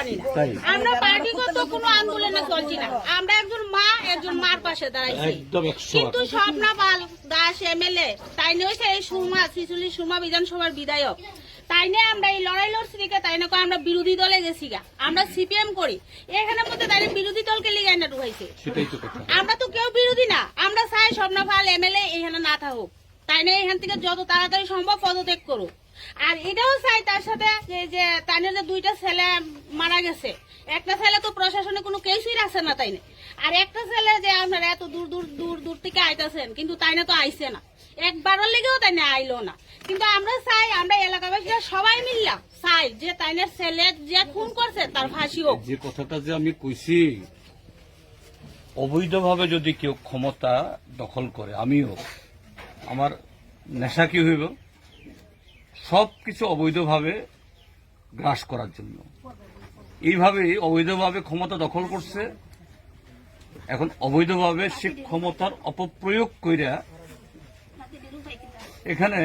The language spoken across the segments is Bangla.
জানি না। আমরা পার্টিগত কোনো আন্দোলনে চলছি না। আমরা একজন মা একজন মার পাশে দাঁড়াইছি। কিন্তু স্বপ্না পাল দাস এমএলএ তাই নিয়ে এই সুমা শিশুলি সুমা বিধানসভার বিধায়ক। তাই নিয়ে আমরা এই লড়াই লড়ছি দিকে তাই না আমরা বিরোধী দলে গেছি গা আমরা সিপিএম করি। এখানের মধ্যে তাই বিরোধী দলকে লিগাই না ঢুকাইছে? আমরা তো কেউ বিরোধী না। আমরা চাই স্বপ্না পাল এমএলএ এখানে না থাকুক। তাই না এখান থেকে যত তাড়াতাড়ি সম্ভব পদত্যাগ করুক। আর এটাও চাই তার সাথে যে যে তাই না যে দুইটা ছেলে মারা গেছে। একটা ছেলে তো প্রশাসনে কোনো কেসই রাখছে না তাই না আর একটা ছেলে যে আপনারা এত দূর দূর দূর দূর থেকে আইতাছেন, কিন্তু তাই না তো আইছে না। একবারের লেগেও তাই না আইলো না। কিন্তু আমরা চাই, আমরা এলাকাবাসীরা সবাই মিললাম চাই যে তাইনের ছেলে যে খুন করছে তার ফাঁসি হোক। যে কথাটা যে আমি কইছি, অবৈধভাবে যদি কেউ ক্ষমতা দখল করে, আমিও, আমার নেশা কি হইব? সব কিছু অবৈধভাবে গ্রাস করার জন্য। এইভাবেই অবৈধভাবে ক্ষমতা দখল করছে। এখন অবৈধভাবে সে ক্ষমতার অপপ্রয়োগ কইরা এখানে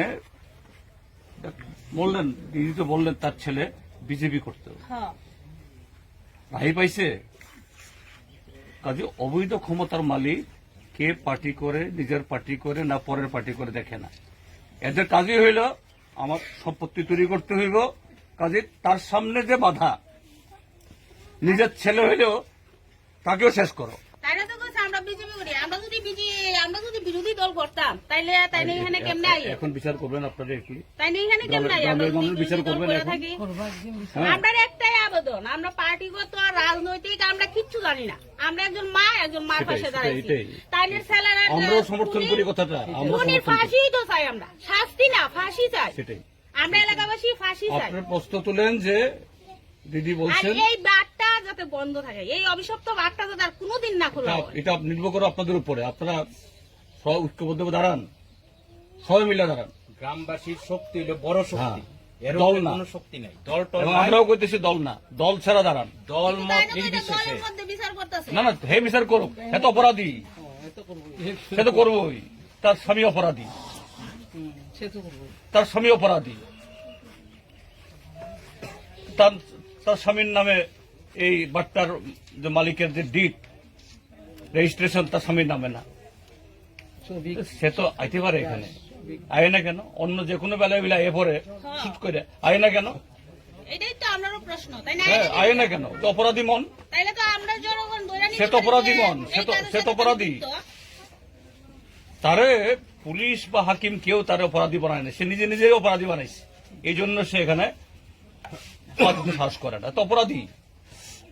বললেন দিদি তো বললেন তার ছেলে বিজেপি করতে। হ্যাঁ। রাহি পাইছে? কাজে অবৈধ ক্ষমতার মালিক কে পার্টি করে নিজের পার্টি করে না পরের পার্টি করে দেখে না। এদের কাজই হইল আমার সম্পত্তি তৈরি করতে হইব। কাজে তার সামনে যে বাধা নিজের ছেলে হইলেও তাকেও শেষ করো। আমরা বিজেপি করি। আমরা যদি বিজে আমরা যদি বিরোধী দল করতাম তাইলে তাইলে এখানে কেমনে এখন বিচার করবেন আপনারা একটু? এখানে কেমনে আই আমরা গ্রামের বিচার বিরোধী দল করবেন করে এখন? থাকি। আমরা একটাই আবেদন আমরা পার্টিগত আর রাজনৈতিক আমরা কিচ্ছু জানি না। আমরা একজন মা একজন মার পাশে দাঁড়াইছি। এটাই। তাইলে আমরাও সমর্থন করি কথাটা আমরা খুনির সমর্থন করি। ফাঁসি তো চাই আমরা। শাস্তি না ফাঁসি চাই। সেটাই। আমরা এলাকাবাসী ফাঁসি চাই। আপনার প্রশ্ন তুলেন যে দিদি বলছেন এই বারটা যাতে বন্ধ থাকে এই অভিশপ্ত যাতে আর কোনোদিন না খোলা এটা- নির্ভর করে আপনাদের উপরে। আপনারা সব ঐক্যবদ্ধ দাঁড়ান। সবাই মিলে দাঁড়ান। গ্রামবাসীর শক্তি হলো বড় শক্তি হ্যাঁ। এর দল উপরে না। কোনো শক্তি নাই। দল টল আমরাও করতেছি দল না। দল ছাড়া দাঁড়ান। দল মত তাই না তো এটা নির্বিশেষে। দলের মধ্যে বিচার করতেছে। না না হে বিচার করুক এত অপরাধী। সে তো করবোই। তার স্বামী অপরাধী। তার স্বামী অপরাধী। তার তার স্বামীর নামে এই বাট্টার যে মালিকের যে ডিট রেজিস্ট্রেশন তার স্বামীর নামে না। সে তো আইতে পারে এখানে। আয় না কেন? অন্য যে কোনো বেলায় বেলা এ পরে শুট করে। আয় না কেন? এটাই তো আমারও প্রশ্ন তাই না? হ্যাঁ আয় না কেন? তো অপরাধী মন। তাইলে তো আমরা জনগণ সে তো অপরাধী মন, সে তো- অপরাধী। তারে পুলিশ বা হাকিম কেউ তার অপরাধী বানায় না সে নিজে নিজেই অপরাধী বানাইছে। এই জন্য সে এখানে সাহস করে না। তো অপরাধী।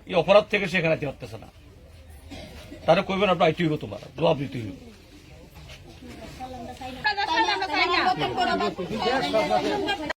এই অপরাধ থেকে সে এখানে পারতেছে না। তারা কইবেন আপনার আইটি হইব তোমার। জবাব দিতে হইব। আমরা চাই না।